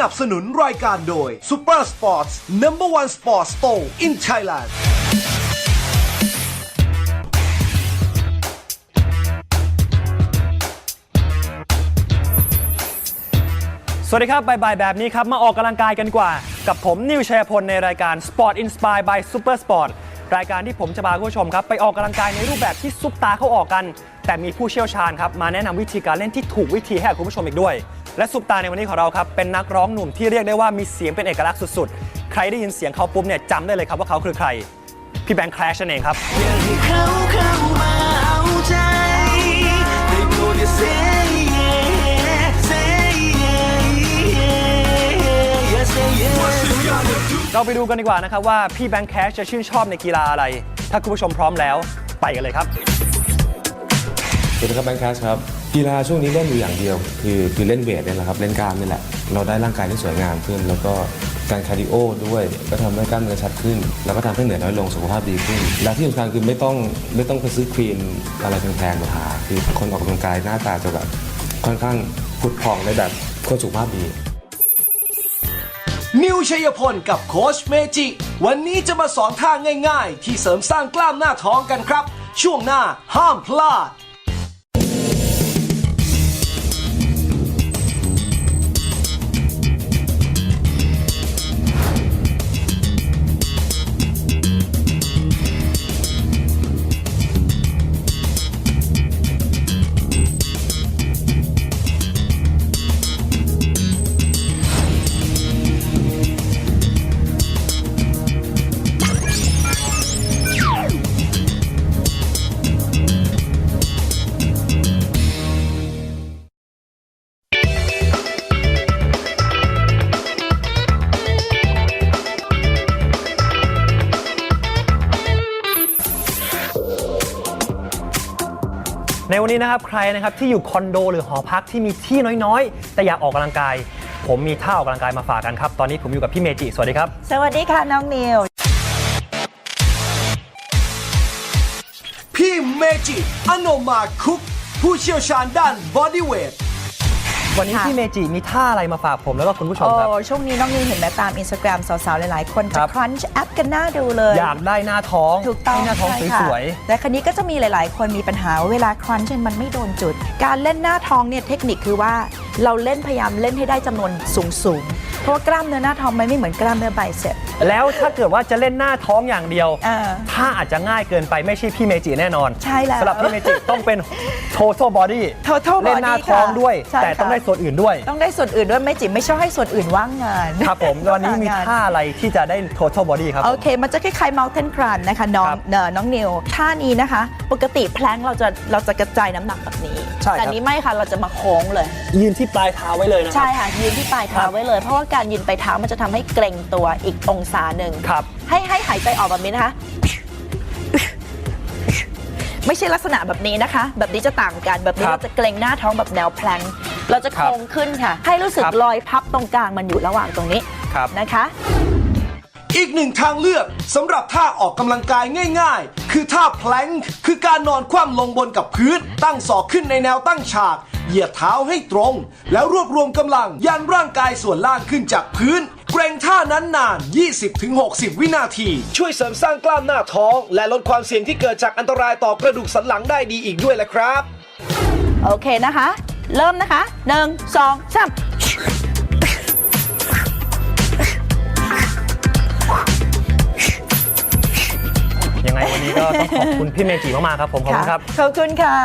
นับสนุนรายการโดย Super Sports Number One Sports Store in Thailand สวัสดีครับบ่ายๆแบบนี้ครับ มาออกกำลังกายกันกว่า กับผมนิวชัยพลในรายการ Sport Inspire by Super Sport รายการที่ผมจะพาคุณผู้ชมครับไปออกกำลังกายในรูปแบบที่ซุปตาเขาออกกัน แต่มีผู้เชี่ยวชาญครับมาแนะนำวิธีการเล่นที่ถูกวิธีให้กับคุณผู้ชมอีกด้วย และซุปตาในวันนี้ของเราครับเป็นนักร้องหนุ่มที่เรียกได้ว่ามีเสียงเป็นเอกลักษณ์สุดๆ ใครได้ยินเสียงเขาปุ๊บเนี่ยจำได้เลยครับว่าเขาคือใคร พี่แบงค์แคลชนั่นเองครับเขาเข้ามาเอาใจได้โปรดอย่า say yeah เราไปดูกันดีกว่านะครับว่าพี่แบงค์แคชจะชื่นชอบในกีฬาอะไร ถ้าคุณผู้ชมพร้อมแล้วไปกันเลยครับ สวัสดีครับแบงค์แคสครับ กีฬาช่วงนี้เล่นอยู่อย่างเดียว คือคือเล่นเวทเนี่ยแหละครับ เล่นกล้ามนี่แหละ เราได้ร่างกายที่สวยงามขึ้น แล้วก็การคาร์ดิโอด้วยก็ทำให้กล้ามเนื้อชัดขึ้น แล้วก็ทำให้เหนื่อยน้อยลงสุขภาพดีขึ้น และที่สำคัญคือไม่ต้องไม่ต้องไปซื้อครีมอะไรแพงๆมาทาคือคนออกกำลังกายหน้าตาจะแบบค่อนข้างผุดผ่องในแบบคนสุขภาพดี นิวชัยพลกับโคชเมจิ วันนี้จะมาสอนท่าง่ายๆ ที่เสริมสร้างกล้ามหน้าท้องกันครับ ช่วงหน้าห้ามพลาด ในวันนี้นะครับใครนะครับที่อยู่คอนโดหรือหอพักที่มีที่น้อยๆ แต่อยากออกกำลังกาย ผมมีท่าออกกำลังกายมาฝากกันครับ ตอนนี้ผมอยู่กับพี่เมจิ สวัสดีครับ สวัสดีค่ะน้องนิว พี่เมจิ อโนมาคุก ผู้เชี่ยวชาญด้านบอดี้เวท วันนี้ค่ะพี่เมจิมีท่าอะไรมาฝากผมแล้วก็คุณผู้ชมโอ้ครับช่วงนี้น้องนิวเห็นไหมตามอินสตาแกรมสาวๆ หลายๆ คนคจะรับ ครันช์แอปกันหน้าดูเลย อยากได้หน้าท้องถูกต้องให้หน้าท้องใช่ค่ะสวยแต่คันนี้ก็จะมีหลาย ๆ คนมีปัญหาว่าเวลาครันช์มันไม่โดนจุด การเล่นหน้าท้องเนี่ยเทคนิคคือว่าเราเล่นพยายามเล่นให้ได้จำนวนสูง ๆ เพราะว่ากล้ามเนื้อหน้าท้องมันไม่เหมือนกล้ามเนื้อไบเซ็ปๆแล้วถ้าเกิดว่าจะเล่นหน้าท้องอย่างเดียวอ่าถ้าอาจจะง่ายเกินไปไม่ใช่พี่เมจิแน่นอนใช่แล้วสำหรับพี่เมจิต้องเป็น total body Total เล่นหน้า body ท้องด้วย ค่ะแต่ต้องใช่ค่ะ ได้ส่วนอื่นด้วย ต้องได้ส่วนอื่นด้วยไม่จิไม่ชอบให้ส่วนอื่นว่างงานครับผมวันนี้มีงท่าอะไรที่จะได้ total body ครับผม โอเค มันจะคล้ายๆ mountain climb นะคะน้องครับเอ่อน้องนิวท่านี้นะคะ ปกติแพลงเราจะเราจะกระจายน้ำหนักแบบนี้ ใช่ครับ แต่นี้ไม่ค่ะเราจะมาโค้งเลย ยืนที่ปลายเท้าไว้เลยนะครัใช่ค่ะยืนที่ปลายเท้าครับไว้เลย เพราะว่าการยืนปลายเท้ามันจะทำให้เกรงตัวอีกองศาหนึ่งครับ ให้ให้หายใจออกแบบนี้นะคะ ไม่ใช่ลักษณะแบบนี้นะคะ แบบนี้จะต่างกันแบบนี้ครับเราจะเกรงหน้าท้องแบบแนวแพลงเราจะครับโค้งขึ้นค่ะ ให้รู้สึกครับรอยพับตรงกลางมันอยู่ระหว่างตรงนี้ครับ นะคะ อีกหนึ่งทางเลือกสำหรับท่าออกกำลังกายง่าย ๆ คือท่าแพลงก์คือการนอนคว่ำลงบนกับพื้น ตั้งศอกขึ้นในแนวตั้งฉาก เหยียดเท้าให้ตรง แล้วรวบรวมกำลังยันร่างกายส่วนล่างขึ้นจากพื้น เกรงท่านั้นนาน 20-60 วินาที ช่วยเสริมสร้างกล้ามหน้าท้อง และลดความเสี่ยงที่เกิดจากอันตรายต่อกระดูกสันหลังได้ดีอีกด้วยแหละครับ โอเคนะคะ เริ่มนะคะ 1 2 3 ก็ต้องขอบคุณพี่เมจิมากๆครับผมขอบคุณครับ ขอบคุณค่ะ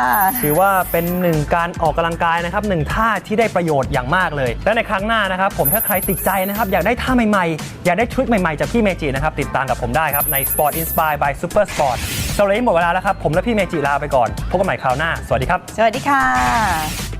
ถือว่าเป็นหนึ่งการออกกำลังกายนะครับหนึ่งท่าที่ได้ประโยชน์อย่างมากเลย และในครั้งหน้านะครับผมถ้าใครติดใจนะครับอยากได้ท่าใหม่ๆ อยากได้ทริคใหม่ๆ จากพี่เมจินะครับติดตามกับผมได้ครับใน Sport Inspire by Super Sport สำหรับวันนี้หมดเวลาแล้วครับผมและพี่เมจิลาไปก่อนพบกันใหม่คราวหน้า สวัสดีครับ สวัสดีค่ะ